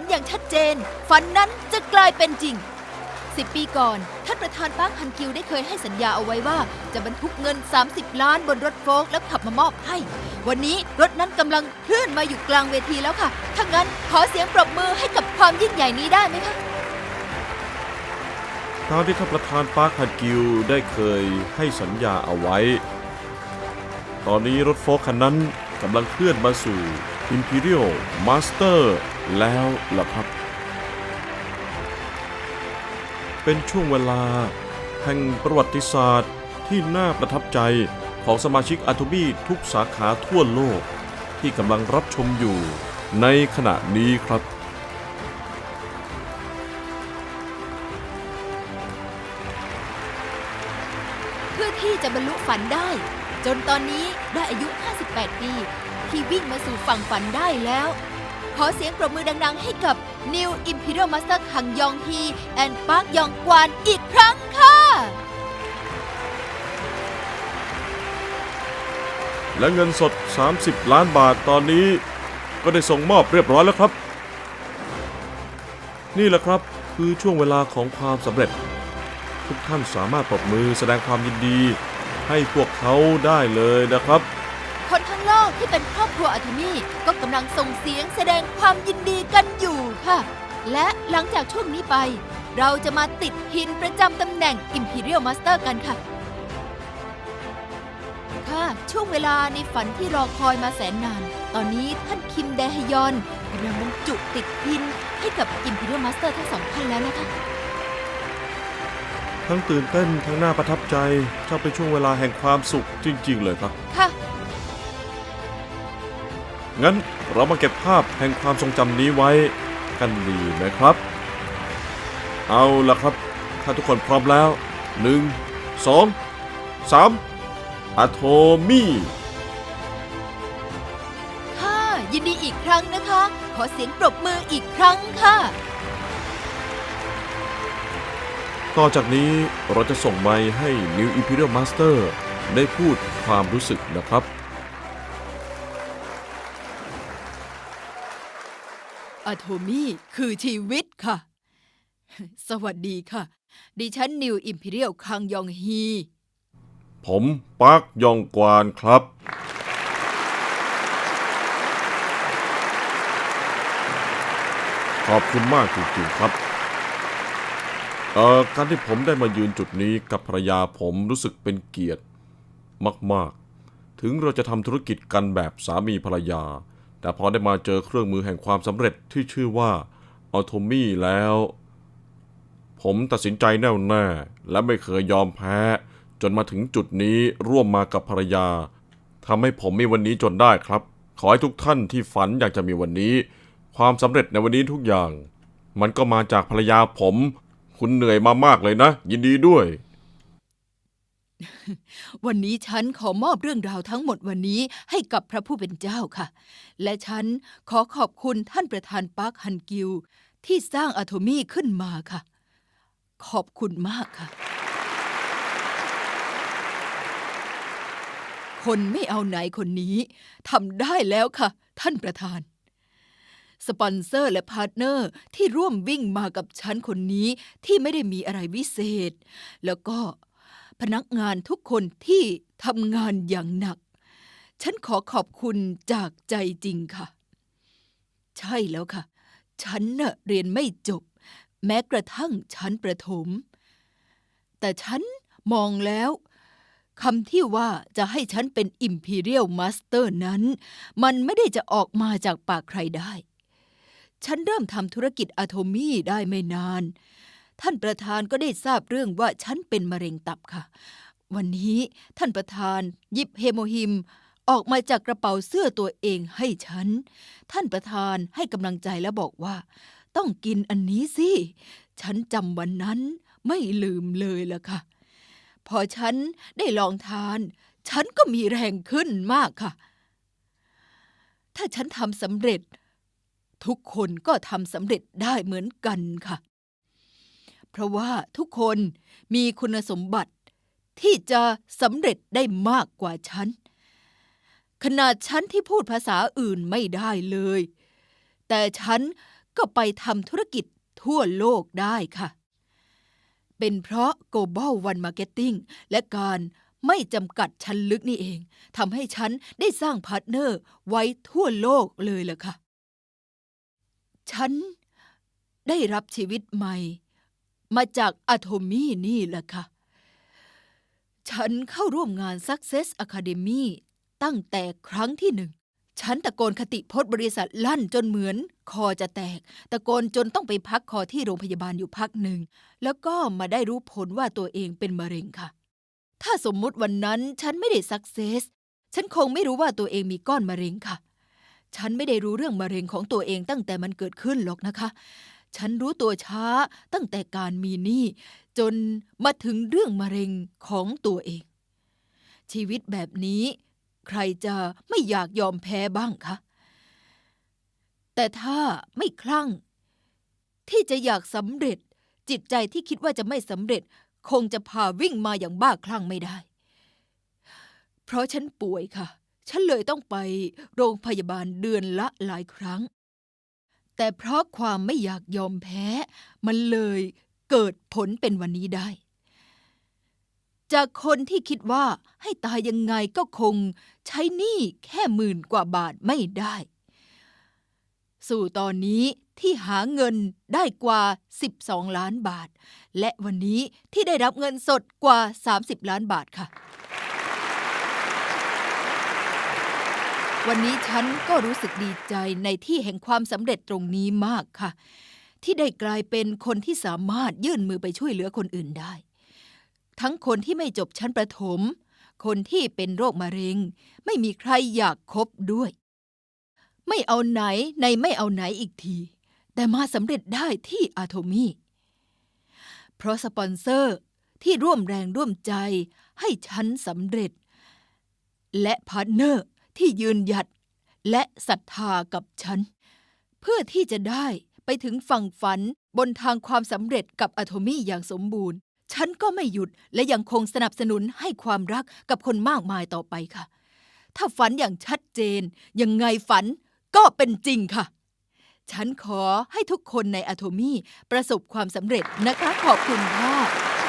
นอย่างชัดเจน ฝันนั้นจะกลายเป็นจริงสิบปีก่อน ท่านประธานปาร์คฮันกิวได้เคยให้สัญญาเอาไว้ว่า จะบรรทุกเงิน 30 ล้านบนรถโฟล์กแล้วขับมามอบให้ วันนี้รถนั้นกำลังเคลื่อนมาอยู่กลางเวทีแล้วค่ะถ้างั้นขอเสียงปรบมือให้กับความยิ่งใหญ่นี้ได้ไหมคะ ตามที่ท่านประธานปาร์คฮันกิวได้เคยให้สัญญาเอาไว้ ตอนนี้รถโฟล์คคันนั้นกำลังเคลื่อนมาสู่ Imperial Master แล้วล่ะครับ เป็นช่วงเวลา แห่งประวัติศาสตร์ที่น่าประทับใจของสมาชิกอาทูบี้ทุกสาขาทั่วโลก ที่กำลังรับชมอยู่ในขณะนี้ครับเพื่อที่จะบรรลุฝันได้ จนตอนนี้ได้อายุ 58 ปี ที่วิ่งมาสู่ฝั่งฝันได้แล้ว ขอเสียงปรบมือดังๆ ให้กับ New Imperial Master คังยองฮีแอนปาร์คยองกวานอีกครั้งค่ะ และเงินสด 30 ล้านบาทตอนนี้ ก็ได้ส่งมอบเรียบร้อยแล้วครับ นี่แหละครับคือช่วงเวลาของความสำเร็จ ทุกท่านสามารถปรบมือแสดงความยินดี ให้พวกเขาได้เลยนะครับ คนทั้งโลกที่เป็นครอบครัวอัธมีก็กำลังส่งเสียงแสดงความยินดีกันอยู่ค่ะ และหลังจากช่วงนี้ไป เราจะมาติดพินประจำตำแหน่ง Imperial Master กันค่ะ ค่ะ ช่วงเวลาในฝันที่รอคอยมาแสนนาน ตอนนี้ท่านคิมแดฮยอนกำลังบรรจุติดพินให้กับ Imperial Master ทั้งสองท่านแล้วนะคะ ทั้งตื่นเต้นทั้งน่าประทับใจช่างเป็นช่วงเวลาแห่งความสุขจริง ๆ เลยครับ ค่ะ งั้นเรามาเก็บภาพแห่งความทรงจำนี้ไว้กันดีไหมครับ เอาล่ะครับ ถ้าทุกคนพร้อมแล้ว 1 2 3อะโทมี่ค่ะ ยินดีอีกครั้งนะคะ ขอเสียงปรบมืออีกครั้งค่ะ ต่อจากนี้เราจะส่งไมค์ให้ New Imperial Master ได้พูดความรู้สึกนะครับ อะโทมี่คือชีวิตค่ะ สวัสดีค่ะ ดิฉันนิวอิมพีเรียลคังยองฮี ผมปาร์คยองกวานครับ ขอบคุณมากจริงๆครับเอ่อการที่ผมได้มายืนจุดนี้กับภรรยาผมรู้สึกเป็นเกียรติมาก ๆ ถึงเราจะทำธุรกิจกันแบบสามีภรรยา แต่พอได้มาเจอเครื่องมือแห่งความสำเร็จที่ชื่อว่าออโทมี่แล้ว ผมตัดสินใจแน่วแน่และไม่เคยยอมแพ้ จนมาถึงจุดนี้ร่วมมากับภรรยาทำให้ผมมีวันนี้จนได้ครับ ขอให้ทุกท่านที่ฝันอยากจะมีวันนี้ ความสำเร็จในวันนี้ทุกอย่าง มันก็มาจากภรรยาผม คุณเหนื่อยมามากเลยนะ ยินดีด้วย วันนี้ฉันขอมอบเรื่องราวทั้งหมดวันนี้ให้กับพระผู้เป็นเจ้าค่ะ และฉันขอขอบคุณท่านประธานปาร์คฮันกิว ที่สร้างอะโทมีขึ้นมาค่ะ ขอบคุณมากค่ะ คนไม่เอาไหนคนนี้ทำได้แล้วค่ะ ท่านประธาน สปอนเซอร์และพาร์ทเนอร์ที่ร่วมวิ่งมากับฉันคนนี้ที่ไม่ได้มีอะไรวิเศษ แล้วก็ พนักงานทุกคนที่ทำงานอย่างหนัก ฉันขอขอบคุณจากใจจริงค่ะ ใช่แล้วค่ะ ฉันน่ะเรียนไม่จบ แม้กระทั่งชั้นประถม แต่ฉันมองแล้วคำที่ว่าจะให้ฉันเป็น Imperial Master นั้น มันไม่ได้จะออกมาจากปากใครได้ ฉันเริ่มทำธุรกิจอะโทมี่ได้ไม่นาน ท่านประธานก็ได้ทราบเรื่องว่าฉันเป็นมะเร็งตับค่ะ วันนี้ท่านประธานหยิบเฮโมฮิม ออกมาจากกระเป๋าเสื้อตัวเองให้ฉัน ท่านประธานให้กำลังใจและบอกว่า ต้องกินอันนี้สิ ฉันจำวันนั้นไม่ลืมเลยละค่ะ พอฉันได้ลองทาน ฉันก็มีแรงขึ้นมากค่ะ ถ้าฉันทำสำเร็จ ทุกคนก็ทำสำเร็จได้เหมือนกันค่ะ เพราะว่าทุกคนมีคุณสมบัติที่จะสำเร็จได้มากกว่าฉัน ขนาดฉันที่พูดภาษาอื่นไม่ได้เลย แต่ฉันก็ไปทำธุรกิจทั่วโลกได้ค่ะ เป็นเพราะ Global One Marketing และการไม่จำกัดชั้นลึกนี่เองทำให้ฉันได้สร้างพาร์ทเนอร์ไว้ทั่วโลกเลยล่ะค่ะ ฉันได้รับชีวิตใหม่ มาจากอะโทมี่นี่แหละค่ะ ฉันเข้าร่วมงาน Success Academy ตั้งแต่ครั้งที่หนึ่ง ฉันตะโกนคติพจน์บริษัทลั่นจนเหมือน คอจะแตก ตะโกนจนต้องไปพักคอที่โรงพยาบาลอยู่พักหนึ่ง แล้วก็มาได้รู้ผลว่าตัวเองเป็นมะเร็งค่ะ ถ้าสมมุติวันนั้นฉันไม่ได้สักเซส ฉันคงไม่รู้ว่าตัวเองมีก้อนมะเร็งค่ะ ฉันไม่ได้รู้เรื่องมะเร็งของตัวเองตั้งแต่มันเกิดขึ้นหรอกนะคะ ฉันรู้ตัวช้าตั้งแต่การมีหนี้จนมาถึงเรื่องมะเร็งของตัวเอง ชีวิตแบบนี้ใครจะไม่อยากยอมแพ้บ้างคะ แต่ถ้าไม่คลั่ง ที่จะอยากสำเร็จ จิตใจที่คิดว่าจะไม่สำเร็จ คงจะพาวิ่งมาอย่างบ้าคลั่งไม่ได้ เพราะฉันป่วยค่ะ ฉันเลยต้องไปโรงพยาบาลเดือนละหลายครั้ง แต่เพราะความไม่อยากยอมแพ้ มันเลยเกิดผลเป็นวันนี้ได้ จากคนที่คิดว่าให้ตายยังไงก็คงใช้หนี้แค่หมื่นกว่าบาทไม่ได้ สู่ตอนนี้ที่หาเงินได้กว่า 12 ล้านบาท และวันนี้ที่ได้รับเงินสดกว่า 30 ล้านบาทค่ะ วันนี้ฉันก็รู้สึกดีใจในที่แห่งความสำเร็จตรงนี้มากค่ะ ที่ได้กลายเป็นคนที่สามารถยื่นมือไปช่วยเหลือคนอื่นได้ ทั้งคนที่ไม่จบชั้นประถม คนที่เป็นโรคมะเร็ง ไม่มีใครอยากคบด้วย ไม่เอาไหนในไม่เอาไหนอีกที แต่มาสำเร็จได้ที่อาโทมีเพราะสปอนเซอร์ที่ร่วมแรงร่วมใจให้ฉันสำเร็จ และพาร์ทเนอร์ ที่ยืนหยัดและศรัทธากับฉัน เพื่อที่จะได้ไปถึงฝั่งฝันบนทางความสำเร็จกับอะโทมี่อย่างสมบูรณ์ ฉันก็ไม่หยุดและยังคงสนับสนุนให้ความรักกับคนมากมายต่อไปค่ะ ถ้าฝันอย่างชัดเจน ยังไงฝันก็เป็นจริงค่ะ ฉันขอให้ทุกคนในอะโทมี่ประสบความสำเร็จนะคะขอบคุณค่ะ